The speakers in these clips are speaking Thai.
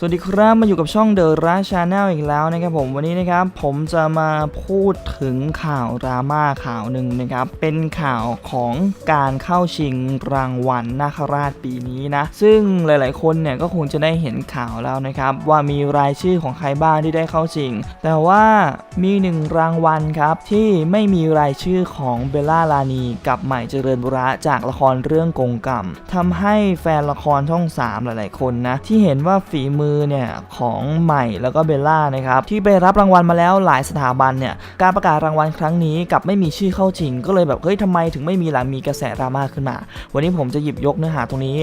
สวัสดีครับมาอยู่กับช่องเดอะราชาแนลอีกแล้วนะครับผมวันนี้นะครับผมจะมาพูดถึงข่าวดราม่าข่าวหนึ่งนะครับเป็นข่าวของการเข้าชิงรางวัลนาคราชปีนี้นะ ซึ่งหลายๆ คนเนี่ยก็คงจะได้เห็นข่าวแล้วนะครับว่ามีรายชื่อของใครบ้างที่ได้เข้าชิง แต่ว่ามีหนึ่งรางวัลครับที่ไม่มีรายชื่อของเบลล่าลานีกับใหม่เจริญบุระจากละครเรื่องกงกรรมทำให้แฟนละครช่อง 3 หลาย ๆ คนนะที่เห็นว่าฝีมือเนี่ยของใหม่แล้วก็เบลล่านะครับที่ไปรับรางวัลมาแล้วหลายสถาบันเนี่ยการประกาศรางวัลครั้งนี้กลับไม่มีชื่อเข้าชิง ก็เลยแบบเฮ้ยทำไมถึงไม่มีหลังมีกระแสดราม่าขึ้นมา วันนี้ผมจะหยิบยกเนื้อหาตรงนี้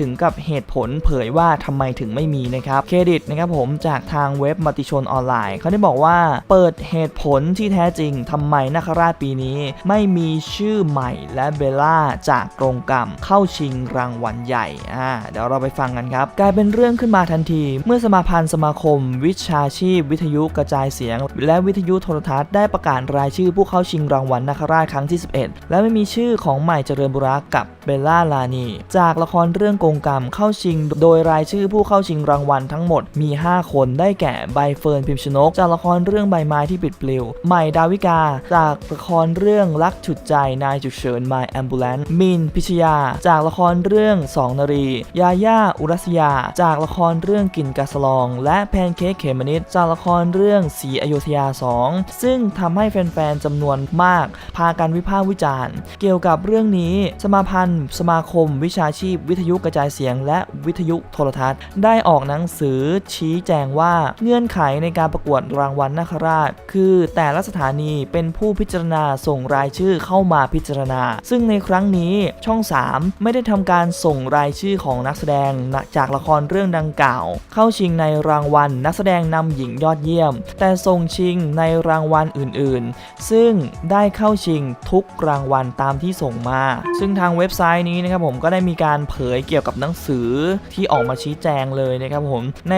ถึงกับเหตุผลเผยว่าทำไมถึงไม่มีนะครับเครดิตนะครับผมจากทางเว็บมติชนออนไลน์เขาได้บอกว่าเปิดเหตุผลที่แท้จริงทำไมนาคราชปีนี้ ไม่มีชื่อใหม่และเบลล่าจากกรงกรรมเข้าชิงรางวัลใหญ่อ่าเดี๋ยวเราไปฟังกันครับ กลายเป็นเรื่องขึ้นมาทันที เมื่อสมาพันธ์สมาคม วิชาชีพ วิทยุกระจายเสียง และวิทยุโทรทัศน์ได้ประกาศรายชื่อผู้เข้าชิงรางวัลนาคราชครั้งที่ 11 และไม่มีชื่อของใหม่เจริญบุรักกับเบลล่าลานีจากละครเรื่องกงกรรมเข้าชิง โดยรายชื่อผู้เข้าชิงรางวัลทั้งหมดมี 5 คนได้แก่ใบเฟิร์นพิมชนก จากละครเรื่องใบไม้ที่ปิดปลิว ใหม่ดาวิกา จากละครเรื่องรักฉุดใจนายฉุกเฉิน My Ambulance มินพิชยา จากละครเรื่องสองนารี ยาย่าอุรัสยา จากละครเรื่องกินกาสลอง และแพนเค้กเขมนิดจากละครเรื่องสีอโยธยา 2 ซึ่งทำให้แฟนๆจำนวนมาก พากันวิพากษ์วิจารณ์ เกี่ยวกับเรื่องนี้ สมาพันธ์ สมาคม วิชาชีพ วิทยุกระจายเสียงและวิทยุโทรทัศน์ ได้ออกหนังสือชี้แจงว่าเงื่อนไขในการประกวดรางวัลนาคราช คือแต่ละสถานีเป็นผู้พิจารณาส่งรายชื่อเข้ามาพิจารณา ซึ่งในครั้งนี้ช่อง 3 ไม่ได้ทำการส่งรายชื่อของนักแสดงจากละครเรื่องดังกล่าว เข้าชิงในรางวัลนักแสดงนำหญิงยอดเยี่ยม แต่ส่งชิงในรางวัลอื่นๆ ซึ่งได้เข้าชิงทุกรางวัลตามที่ส่งมา ซึ่งทางเว็บไซต์นี้นะครับผมก็ได้มีการเผยเกี่ยวกับหนังสือที่ออกมาชี้แจงเลยนะครับผมใน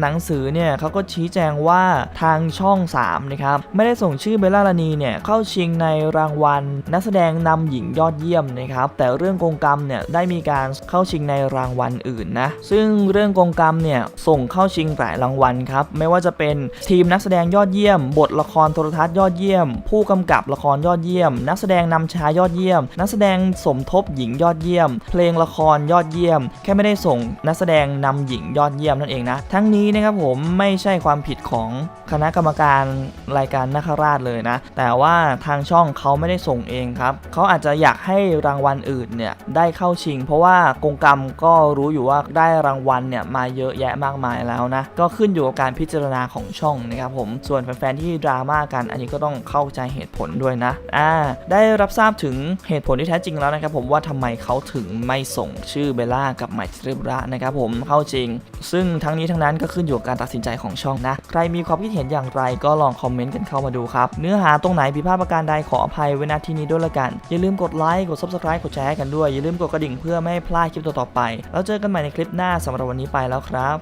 หนังสือเนี่ยเขาก็ชี้แจงว่าทางช่อง3นะครับไม่ได้ส่งชื่อเบลล่าลานีเนี่ยเข้าชิงในรางวัล นักแสดงนำหญิงยอดเยี่ยมนะครับแต่เรื่องกงกรรมเนี่ยได้มีการเข้าชิงในรางวัลอื่นนะซึ่งเรื่องกงกรรมเนี่ยส่งเข้าชิงหลายรางวัลครับไม่ว่าจะเป็นทีมนักแสดงยอดเยี่ยม บทละครโทรทัศน์ยอดเยี่ยม ผู้กำกับละครยอดเยี่ยม นักแสดงนำชายยอดเยี่ยม นักแสดงสมทบหญิงยอดเยี่ยม เพลงละครยอดเยี่ยม แค่ไม่ได้ส่งนักแสดงนำหญิงยอดเยี่ยมนั่นเองนะ ทั้งนี้นะครับผมไม่ใช่ความผิดของคณะกรรมการรายการนาคราชเลยนะ แต่ว่าทางช่องเขาไม่ได้ส่งเองครับเขาอาจจะอยากให้รางวัลอื่นเนี่ยได้เข้าชิง เพราะว่ากงกรรมก็รู้อยู่ว่าได้รางวัลเนี่ยมาเยอะแยะมากมายแล้วนะ ก็ขึ้นอยู่กับการพิจารณาของช่องนะครับผมส่วนแฟนๆที่ดราม่ากัน อันนี้ก็ต้องเข้าใจเหตุผลด้วยนะอ่าได้รับทราบถึงเหตุผลที่แท้จริงแล้วนะครับผมว่าทำไมเขาถึงไม่ส่งชื่อเบลล่ากับไมค์เทริบระนะครับผมเข้าจริง ซึ่งทั้งนี้ทั้งนั้นก็ขึ้นอยู่กับการตัดสินใจของช่องนะ ใครมีความคิดเห็นอย่างไรก็ลองคอมเมนต์กันเข้ามาดูครับ เนื้อหาตรงไหนผิดพลาดประการใดขออภัยไว้ณที่นี้ด้วยละกัน อย่าลืมกดไลค์กด subscribe กดแชร์กันด้วย อย่าลืมกดกระดิ่งเพื่อไม่ให้พลาดคลิปต่อๆไป แล้วเจอกันใหม่ในคลิปหน้าสำหรับวันนี้ไปแล้วครับ